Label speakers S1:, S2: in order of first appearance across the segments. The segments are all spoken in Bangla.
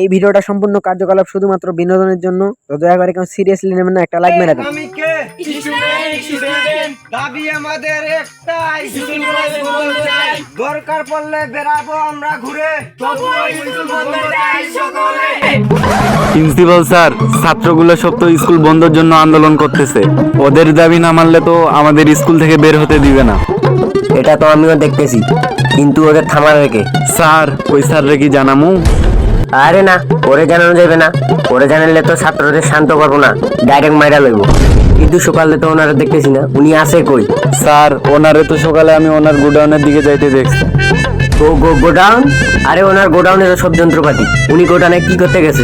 S1: এই ভিডিওটা সম্পূর্ণ কার্যকলাপ শুধুমাত্র বিনোদনের জন্য। তো দয়া করে কেউ সিরিয়াসলি নেবেন না একটা লাইক মেরে দেন।
S2: দাবি আমাদের একটাই স্কুল কলেজ বন্ধ চাই। দরকার পড়লে বেরাবো আমরা ঘুরে। তবুও স্কুল বন্ধ চাই সকলে।
S3: প্রিন্সিপাল স্যার ছাত্রগুলো সব তো স্কুল বন্ধের জন্য আন্দোলন করতেছে। ওদের দাবি না মানলে তো আমাদের স্কুল থেকে বের হতে দিবে না।
S4: এটা তো আমিও দেখতেছি কিন্তু ওদের থামার রেখে
S3: স্যার ওই স্যাররে কি জানামু?
S4: আরে না ওরে জানানো যাবে না। ওরে জানালে তো ছাত্রদের শান্ত করব না ডাইরেক্ট মাইরা লইব। কিন্তু সকালে তো ওনারা দেখতেছি না উনি আছে কই?
S3: স্যার ওনারে তো সকালে আমি ওনার গোডাউনের দিকে যাইতে দেখছি।
S4: Go go godown? আরে ওনার গোডাউনে তো সব যন্ত্রপাতি। উনি গোডাউনে কি করতে গেছে?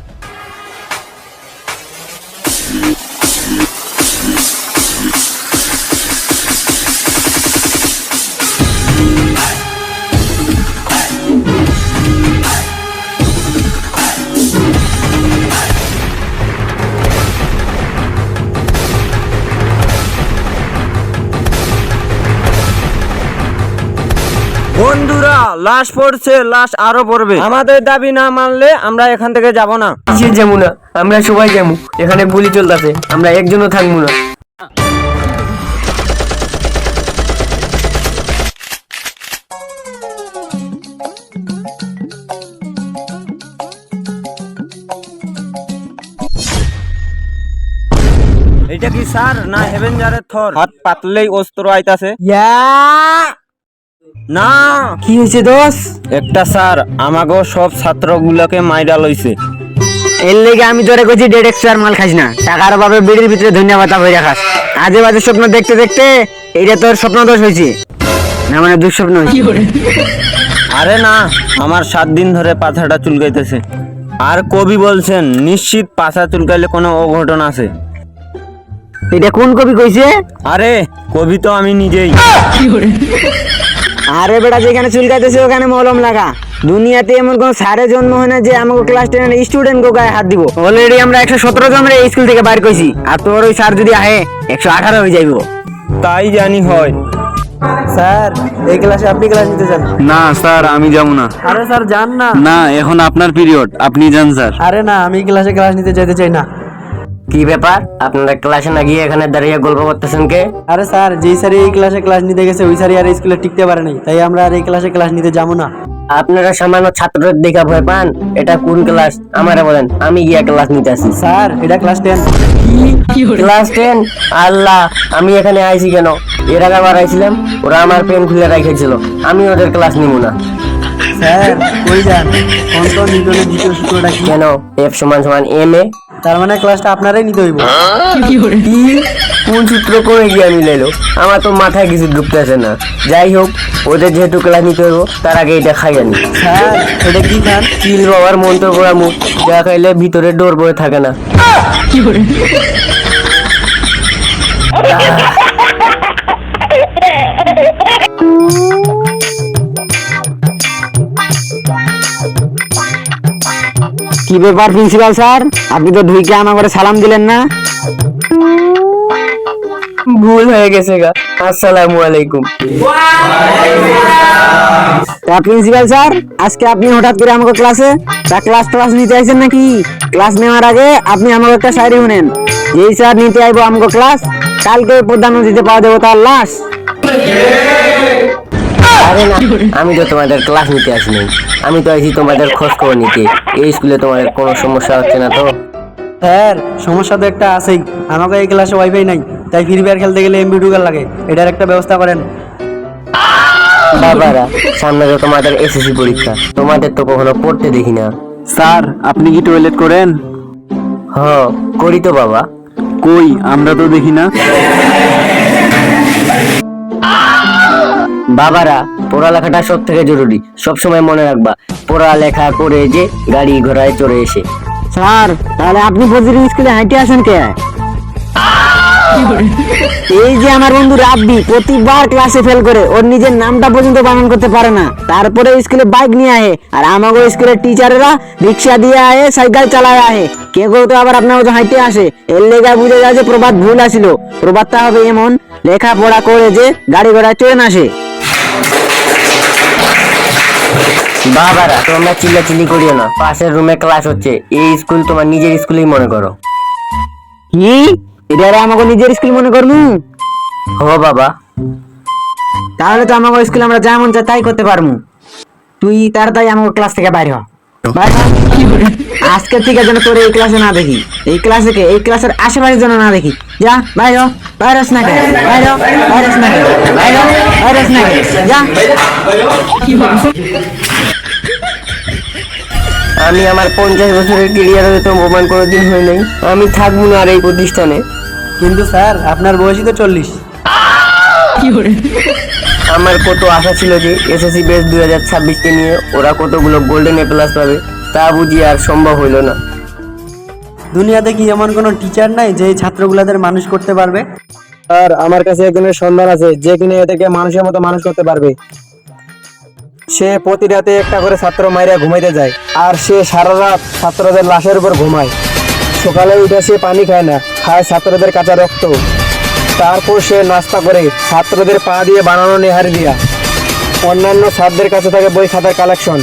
S2: লাশ পড়ছে লাশ আরও পড়বে। আমাদের দাবি না মানলে আমরা এখান থেকে যাব না।
S4: যাব না? আমরা সবাই যাব। এখানে গুলি চলতেছে। আমরা একজনও থাকব না।
S2: এটা কি স্যার না হেভেঞ্জারের থর? হাত পাতলেই অস্ত্র আইতাছে। না।
S1: কি হয়েছে দোষ
S2: একটা স্যার আমাগো সব ছাত্রগুলোকে মাইরা লইছে।
S1: এর লেগে আমি তোরে কইছি ডেড এক্সট্রা মাল খাস না। টাকার অভাবে বিড়ির ভিতরে ধন্যবাদ হয়ে রাখাস আজে বাজে স্বপ্ন দেখতে দেখতে এইটা তোর স্বপ্ন দোষ হয়েছে না মানে দুঃস্বপ্ন হয়েছে
S2: আরে না আমার সাত দিন ধরে পাছাটা চুলকাইতেছে। আর কবি বলছেন নিশ্চিত পাছা চুলকাইলে কোনো অঘটন আছে।
S1: এটা কোন কবি কইছে?
S2: আরে কবি তো আমি নিজেই।
S1: আরে বেটা যেখানে চুলকাইতেছে ওখানে মলম লাগা। দুনিয়াতে এমন কোন সারে জন্ম হয় না যে আমাকে ক্লাস টেনের স্টুডেন্ট গো গায়ে হাত দিব। অলরেডি আমরা একশো সতেরো জনের এই স্কুল থেকে বাইর কইছি। আর তোর ওই স্যার যদি আহে একশো আঠারো হয়ে যাইব।
S2: তাই জানি হয়।
S1: স্যার এই ক্লাসে আপনি ক্লাস নিতে চান
S3: না স্যার আমি যাব না।
S1: আরে স্যার যান না।
S3: না এখন আপনার পিরিয়ড আপনি যান স্যার।
S1: আরে না আমি ক্লাসে ক্লাস নিতে যেতে চাই না।
S4: কি ব্যাপার? আপনারা ক্লাসে না গিয়ে এখানে দাঁড়িয়ে গল্প করতেছেন কে?
S1: আরে স্যার যেই স্যার এই ক্লাসে ক্লাস নিতে গেছে ওই স্যারই আর স্কুলে টিকতে পারে নাই তাই আমরা আর এই ক্লাসে ক্লাস নিতে যাব না।
S4: আপনারা সামান্য ছাত্রদের দেখা ভয় পান? এটা কোন ক্লাস আমারে বলেন আমি গিয়া ক্লাস নিতে আসি।
S1: স্যার এটা class ten
S4: class ten Allah আমি এখানে আইছি কেন? এর আগে আবার আইছিলাম ওরা আমার পেন খুলে রেখেছিল আমি ওদের ক্লাস নিব না।
S1: স্যার কই যান? কোন কোন নিউটনের দ্বিতীয় সূত্রটা কি?
S4: কেন? এফ সমান সমান এম এ
S1: তার মানে ক্লাসটা আপনারাই নিতে হইব।
S4: কি কোন সূত্র করে গিয়ে মিলাইলো? আমার তো মাথায় কিছু ঢুকতেছে না। যাই হোক ওদের যেহেতু ক্লাস নিতে হইব তার আগে এটা খাই আনি
S1: স্যার এটা কি খান?
S4: চিল বাবার মন্ত্র করা মুখ। যা খাইলে ভিতরে ডোর বয়ে থাকে না।
S1: কি ব্যাপার প্রিন্সিপাল স্যার? আপনি তো ধুইকে আমার করে সালাম দিলেন না?
S4: ভুল হয়ে গেছে গা। আসসালামু আলাইকুম।
S1: তা প্রিন্সিপাল স্যার আজকে আপনি হঠাৎ করে আমাকে ক্লাসে তা ক্লাস ক্লাস নিতে আইছেন নাকি? ক্লাস নেওয়ার আগে আপনি আমাকে একটা শায়রি শুনেন। যেই স্যার নিতে আইবো আমাকে ক্লাস কালকে প্রধান নদীতে পাওয়া দেবো তার লাশ।
S4: আরে না আমি তো তোমাদের ক্লাস নিতে আসিনি। আমি তো আইছি তোমাদের খোঁজ খবর নিতে। এই স্কুলে তোমাদের কোনো সমস্যা হচ্ছে না তো?
S1: স্যার সমস্যা তো একটা আছেই। আমাকে এই ক্লাসে ওয়াইফাই নাই তাই ফ্রি ফায়ার খেলতে গেলে এমবি ঢুকার লাগে। এটার একটা ব্যবস্থা করেন।
S4: বাবারা সামনে তো তোমাদের এসএসসি পরীক্ষা। তোমাদের তো কখনো পড়তে দেখি না।
S3: স্যার আপনি কি টয়লেট করেন?
S4: হ করি তো বাবা।
S3: কই আমরা তো দেখি না।
S4: বাবারা পড়ালেখাটা সব থেকে জরুরি। সব সময় মনে রাখবা, পড়ালেখা করে যে গাড়ি ঘোড়ায় চড়ে এসে।
S1: স্যার, তাহলে আপনি প্রতিদিন স্কুলে হাঁটে আসেন কে? এই যে আমার বন্ধু রাব্বি প্রতিবার ক্লাসে ফেল করে, ওর নিজের নামটা পর্যন্ত বানান করতে পারে না। তারপরে স্কুলে বাইক নিয়ে আহে, আর আমাকে স্কুলের টিচারেরা রিক্সা দিয়ে আহে, সাইকেল চালায় আহে। কে কেউ তো আবার আপনার মতো হাঁটে আসে? এর লেগা বুঝে যায় যে প্রবাদ ভুল আসিল। প্রবাদটা হবে এমন, লেখাপড়া করে যে গাড়ি ঘোড়া চলে না আসে।
S4: বাবারা তোমরা চিল্লা চিল্লি করিও না। পাশের রুমে ক্লাস হচ্ছে। এই স্কুল তোমার নিজের স্কুলেই মনে করো।
S1: কি? এটা আমাকে নিজের স্কুল মনে করব
S4: হো বাবা।
S1: তাহলে তো আমাকে স্কুলে আমরা যা মন চায় তাই করতে পারব তুই তাড়াতাড়ি আমাকে ক্লাস থেকে বাইরে হ। আজকে থেকে যেন তোর এই ক্লাসে না দেখি। এই ক্লাসে কে এই ক্লাসের আশেপাশে যেন না দেখি। যা বাইরে হ। বাইরে হস না কে বাইরে। হস না কে বাইরে। হস না কে যা।
S4: আমি আমার পঞ্চাশ বছরের কেরিয়ারে তো প্রমাণ কোনোদিন হয় নাই। আমি থাকব না আর এই প্রতিষ্ঠানে।
S5: কিন্তু স্যার আপনার বয়সই তো চল্লিশ।
S4: আমার কত আশা ছিল যে এসএসসি বেস দুই হাজার ছাব্বিশকে নিয়ে ওরা কতগুলো গোল্ডেন এ প্লাস পাবে তা বুঝি আর সম্ভব হইল না।
S5: দুনিয়াতে কি এমন কোনো টিচার নাই যে ছাত্রগুলাদের মানুষ করতে পারবে? আর আমার কাছে একজনের সন্ধান আছে যে কিনা এদেরকে মানুষের মতো মানুষ করতে পারবে। সে প্রতি রাতে একটা করে ছাত্র মাইরা ঘুমাইতে যায় আর সে সারা রাত ছাত্রদের লাশের উপর ঘুমায়। সকালে উঠে সে পানি খায় না খায় ছাত্রদের কাঁচা রক্ত। তারপর সে নাস্তা করে ছাত্রদের পা দিয়ে বানানো নেহারি দিয়া। অন্যান্য ছাত্রদের কাছে থাকে বই খাতার কালেকশন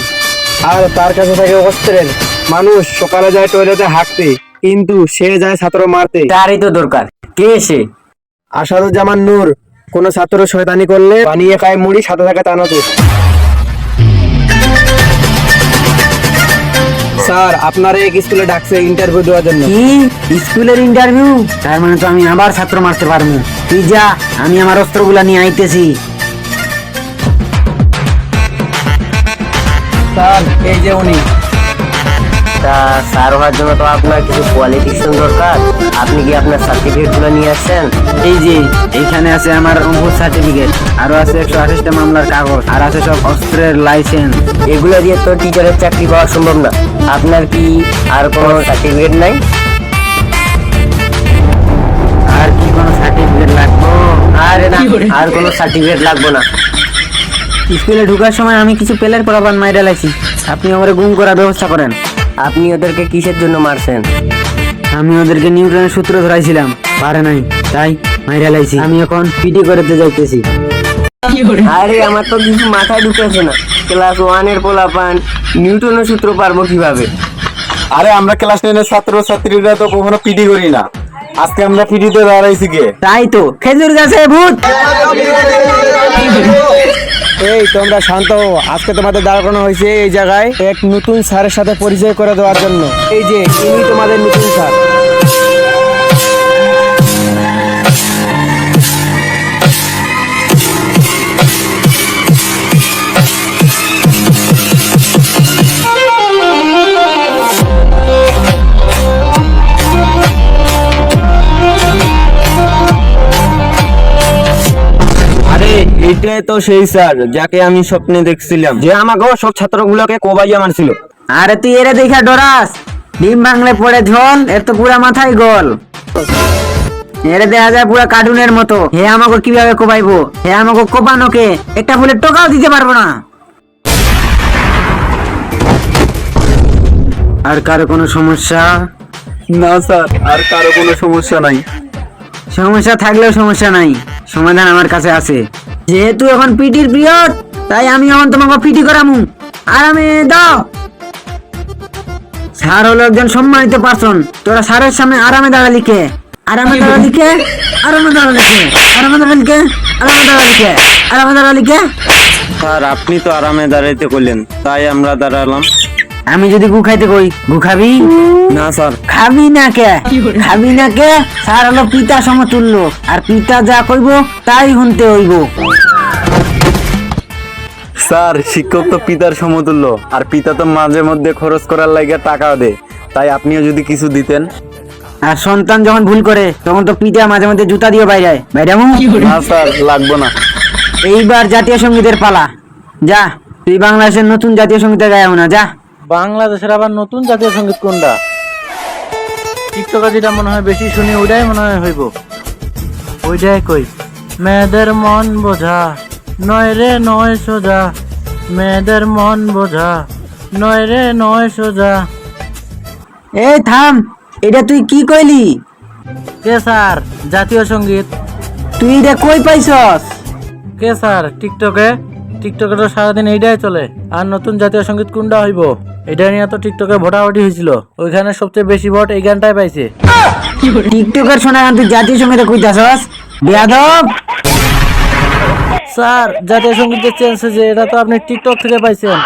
S5: আর তার কাছে থাকে অস্ত্রের। মানুষ সকালে যায় টয়লেটে হাঁকতে কিন্তু সে যায় ছাত্র মারতে।
S4: তারই তো দরকার। কে সে?
S5: আসাদুজ্জামান নূর কোন ছাত্র শয়তানি করলে বানিয়ে খায় মুড়ি সাথে থাকে তানাতে স্যার আপনার এক স্কুলে ডাকছে ইন্টারভিউ দেওয়ার জন্য।
S1: কি? স্কুলের ইন্টারভিউ তার মানে তো আমি আবার ছাত্র মারতে পারব। তুই যা আমি আমার অস্ত্রগুলা নিয়ে আইতেছি।
S5: স্যার এই যে উনি।
S4: তা স্যার হওয়ার জন্য তো আপনার কিছু কোয়ালিফিকেশন দরকার। আপনি কি আপনার সার্টিফিকেটগুলো নিয়ে আসছেন?
S1: এই যে এইখানে আছে আমার অঙ্কুর সার্টিফিকেট আরও আছে একশো আঠাশটা মামলার কাগজ আর আছে সব অস্ত্রের লাইসেন্স
S4: এগুলো দিয়ে তো টিচারের চাকরি পাওয়া সম্ভব না। আপনার কি আর কোনো সার্টিফিকেট নাই?
S1: আর কি কোনো সার্টিফিকেট লাগবো?
S4: আরে না আর কোনো সার্টিফিকেট লাগবে না।
S1: স্কুলে ঢুকার সময় আমি কিছু পেলের পরাবান মাইরা লাইছি। আপনি আমার গুম করার ব্যবস্থা করেন।
S4: আপনি ওদেরকে কিসের জন্য মারছেন?
S1: আমি ওদেরকে নিউটনের সূত্র ধরাইছিলাম। পারে নাই। তাই মাইরা লাইছি। আমি এখন পিটি করতে যাইতেছি।
S4: আরে আমার তো কিছু মাথায় ঢুকেছে না। ক্লাস ওয়ানের পোলা পান নিউটনের সূত্র পারব কীভাবে?
S3: আরে আমরা ক্লাস টেনের ছাত্র ছাত্রীরা তো কখনো পিটি করি না। আজকে আমরা পিটিতে দাঁড়াইছি কে
S1: তাই তো। খেজুর গাছে ভূত।
S5: এই, তোমরা শান্ত আজকে তোমাদের দাঁড়ানো হয়েছে এই জায়গায় এক নতুন স্যারের সাথে পরিচয় করে দেওয়ার জন্য। এই যে তুমি তোমাদের নতুন স্যার।
S3: আরে এটাই তো সেই স্যার যাকে আমি স্বপ্নে দেখছিলাম। যে আমাকেও সব ছাত্রগুলোকে কোবাইয়া মারছিল।
S1: আরে তুই এরে দেখা ডরাস। ডিম ভাঙলে পড়ে ঝোল এর তো পুরা মাথায় গোল। এরে দেখা যায় পুরা কার্টুনের মতো। হে আমাকে কীভাবে কোবাইবো? হে আমাকে কোপানোকে একটা ফুলের টোকাও দিতে পারব না। আর কারও কোনো সমস্যা?
S3: না স্যার আর কারও কোনো সমস্যা নাই।
S1: সমস্যা থাকলেও সমস্যা নাই। সমাধান আমার কাছে আছে। যেহেতু এখন পিটির পিরিয়ড তাই আমি এখন তোমাকে পিটি করামু। আরামে দাও। স্যার হলো একজন সম্মানিত পার্সন। তোরা স্যারের সামনে আরামে দাঁড়ালি কে আরামে দাঁড়ালি কে আরামে দাঁড়ালি কে আরামে দাঁড়ালি কে আরামে দাঁড়ালি কে আরামে দাঁড়ালি কে
S3: স্যার, আপনি তো আরামে দাঁড়াইতে করলেন তাই আমরা দাঁড়ালাম।
S1: আমি যদি গু খাইতে কই? গু খাবি?
S3: না স্যার।
S1: খাবি না কে? খাবি না কে? স্যার হলো পিতা সমতুল্য। আর পিতা যা কইব তাই শুনতে হইব।
S3: স্যার শিক্ষক তো পিতার সমতুল্য। আর পিতা তো মাঝে মধ্যে খরচ করার লাগে টাকা দেয়। তাই আপনিও যদি কিছু দিতেন।
S1: আর সন্তান যখন ভুল করে তখন তো পিতা মাঝে মধ্যে জুতা দিয়ে বাইরে বাইরে
S3: না স্যার লাগবো না।
S1: এইবার জাতীয় সঙ্গীতের পালা। যা তুই বাংলাদেশের নতুন জাতীয় সঙ্গীতে গায়ে না যা।
S6: বাংলাদেশের আবার নতুন জাতীয় সংগীত কোনটা? টিকটকে যেটা মনে হয় বেশি শুনি ওইটাই মনে হয় হইব। ওইটাই কই? মেয়েদের মন বোঝা নয় রে নয় সোজা। মেয়েদের মন বোঝা নয় রে নয় সোজা।
S1: এই থাম এটা তুই কি কইলি?
S6: কে স্যার? জাতীয় সংগীত।
S1: তুই এটা কই পাইছস?
S6: কে স্যার? টিকটকে? টিকটকে তো সারাদিন এইটাই চলে। আর নতুন জাতীয় সংগীত কোনটা হইব? এটা নিয়ে তো টিকটকে ভোটাভুটি হয়েছিল। ওইখানে সবচেয়ে বেশি ভোট এই গানটাই পাইছে।
S1: টিকটকের শোনা গান তুই জাতীয় সঙ্গীতে কইতাছস? বেয়াদব!
S6: স্যার জাতীয় সংগীত যে চেঞ্জ হয়েছে এটা তো আপনি টিকটক থেকে পাইছেন।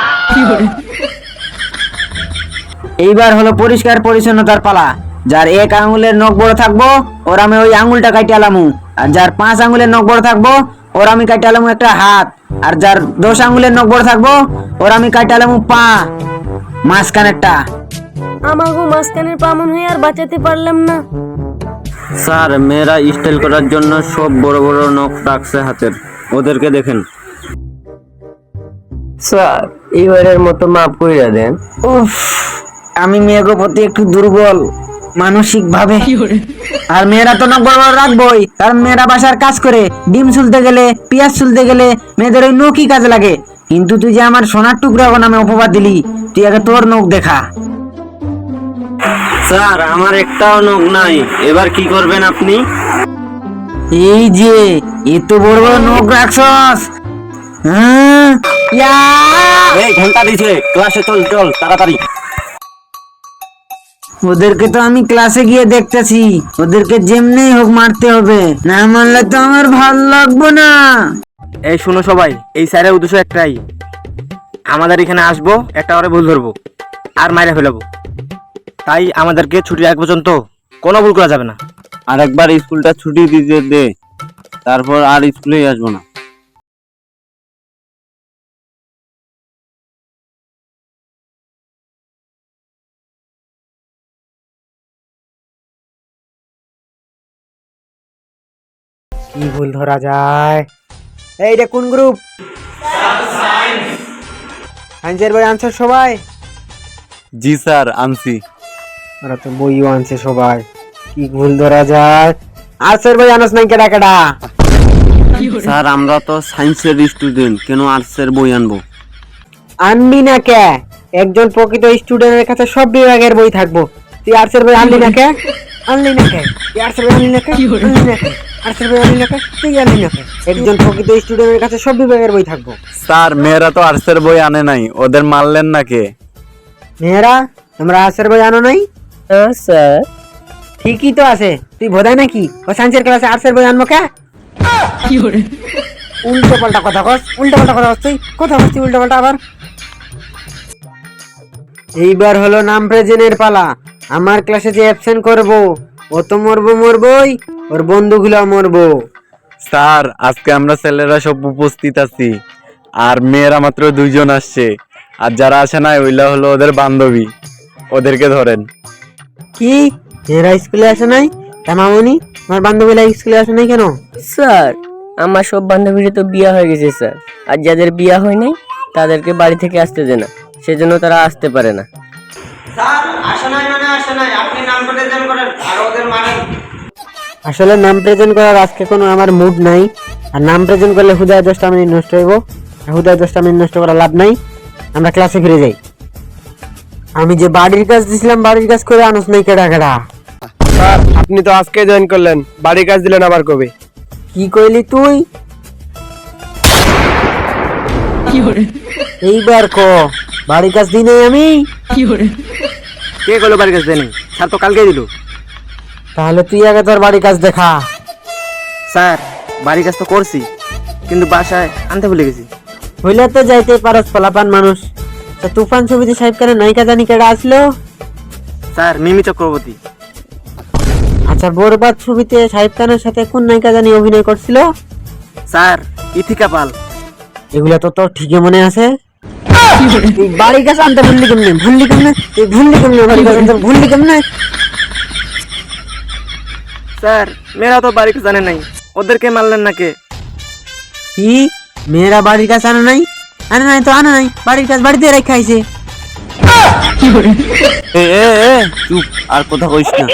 S1: এইবার হলো পরিষ্কার পরিচ্ছন্নতার পালা। যার এক আঙুলের নখ বড় থাকব ওর আমি ওই আঙুলটা কাটি আলামু। আর যার পাঁচ আঙুলের নখ বড় থাকব ওর আমি কাটি আলামু একটা হাত। আর যার দশ আঙুলের নখ বড় থাকব ওর আমি কাটি আলামু পা। মাঝখানেরটা।
S7: আমাগো মাঝখানের পামন হয়ে আর বাঁচাতে পারলাম না।
S4: স্যার মেয়েরা স্টাইল করার জন্য সব বড় বড় নখ রাখছে হাতের। ওদেরকে দেখেন। স্যার এইবারের মতো মাপ কইরা দেন।
S1: উফ আমি মেয়েগো প্রতি একটু দুর্বল মানসিক ভাবে আর মেয়েরা তো নখ বড় বড় রাখবোই কারণ মেয়েরা বাসার কাজ করে। ডিম চুলতে গেলে পেঁয়াজ চুলতে গেলে মেয়েদের ওই নখই কাজে লাগে। কিন্তু তুই যে আমার সোনার টুকরা নামে অপবাদ দিলি তুই আগে তোর নখ দেখা।
S4: স্যার আমার একটাও নখ নাই। এবার কি করবেন আপনি?
S1: এই যে এত বড় বড় নখ রাখছস হ্যাঁ!
S4: এই ঘণ্টা দিছে। ক্লাসে চল চল তাড়াতাড়ি।
S1: ওদেরকে তো আমি ক্লাসে গিয়ে দেখতেছি। ওদেরকে যেমনি হোক মারতে হবে। না মারলে তো আমার ভালো লাগবো না।
S2: এই শুনো সবাই এই স্যারের উদ্দেশ্য একটাই। আমাদের এখানে আসব একটা করে ভুল ধরবো আর মাইরে ফেলাবো। তাই আমাদেরকে ছুটি আগ পর্যন্ত কোনো ভুল করা যাবে না।
S3: আর একবার স্কুলটা ছুটি দিতে দে তারপর আর স্কুলেই আসব না।
S2: কি ভুল ধরা যায়? এইটা কোন গ্রুপ সায়েন্সের বই আনছো সবাই?
S3: জি স্যার আনছি।
S2: ওরা তো বইও আনছে সবাই। কি ভুল ধরা যায়? আর্টসের বই আনস নাই কেডা কেডা?
S3: স্যার আমরা তো সায়েন্সের স্টুডেন্ট কেন আর্টসের বই আনব?
S2: আনবি না কে? একজন প্রকৃত স্টুডেন্টের কাছে সব বিভাগের বই থাকব। তুই আর্টসের বই আনলি না কে? আনলি না কে? আর্টসের বই আনলি না কে? আনলি না কে? আর্টসের বই তুই একজন প্রকৃত স্টুডেন্টের কাছে সব বিভাগের বই থাকব।
S3: স্যার মেয়েরা তো আর্টসের বই আনে নাই। ওদের মারলেন না কে?
S2: মেয়েরা তোমরা আর্টসের বই আনো নাই?
S4: স্যার।
S2: ঠিকই তো আছে। তুই বোধাই নাকি? ও সায়েন্সের ক্লাসে আর্টসের বই আনব কে? উল্টো পাল্টা কথা কস উল্টো পাল্টা কথা কস তুই। কথা কস তুই উল্টো পাল্টা আবার? এইবার হলো নাম প্রেজেন্টের পালা। আমার ক্লাসে যে অ্যাবসেন্ট করব ও তো মরবো মরবই। ওর বন্ধুগুলো মরবো।
S3: স্যার আজকে আমরা ছেলেরা সব উপস্থিত আছি। আর মেয়েরা মাত্র দুইজন আসছে। আর যারা আসে না ওইলা হলো ওদের বান্ধবী। ওদেরকে ধরেন।
S2: কি? মেয়েরা স্কুলে আসে নাই? তা মামনি আমার বান্ধবীরা স্কুলে আসে নাই কেন?
S4: স্যার আমার সব বান্ধবীরা তো বিয়া হয়ে গেছে স্যার। আর যাদের বিয়া হয় নাই তাদেরকে বাড়ি থেকে আসতে দেয় না। সেজন্য তারা আসতে পারে না।
S2: আসলে নাম প্রেজেন্ট করার আজকে কোনো আমার মুড নাই। আর নাম প্রেজেন্ট করলে হুদায় দশটা মিনিট নষ্ট হইব। হুদায় দশটা মিনিট নষ্ট করা লাভ নাই। আমরা ক্লাসে ফিরে যাই। আমি যে বাড়ির কাজ দিছিলাম বাড়ির কাজ করে আনুস নাই কেডা কেডা।
S8: স্যার আপনি তো আজকে জয়েন করলেন। বাড়ির কাজ দিলেন আবার কবে?
S2: কি কইলি তুই? এইবার ক বাড়ির কাজ দিই নাই আমি?
S8: কে করল বাড়ির কাজ দেয়নি স্যার তো কালকে দিল।
S2: তাহলে তুই আগে তোর বাড়ির কাজ দেখা।
S8: স্যার বাড়ির কাজ তো করছি কিন্তু বাসায় আনতে ভুলে গেছি।
S2: হইলে তো যাইতে পারস ফলাপান মানুষ। তা তুফান ছবিতে সাহেব কেন নায়িকা জানি কেডা আসলো?
S8: স্যার মিমি চক্রবর্তী।
S2: আচ্ছা বরবাদ ছবিতে সাহেব খানের সাথে কোন নায়িকা জানি অভিনয় করছিল?
S8: স্যার ইথিকা পাল।
S2: এগুলা তো তোর ঠিকই মনে আছে। বাড়ির কাছে আনতে ভুললি কেমনে? ভুললি কেমনে? তুই ভুললি কেমনে? বাড়ির কাছে আনতে ভুললি কেমনে?
S8: স্যার মেয়েরা তো বাড়ির জানে নাই। ওদেরকে মারলেন না কে?
S2: কি মেয়েরা বাড়ির কাছে আনে নাই? আনে নাই তো আনে নাই। বাড়ির কাজ বাড়িতে রেখে আইছে।
S3: এ এ এ চুপ আর কথা কইস না।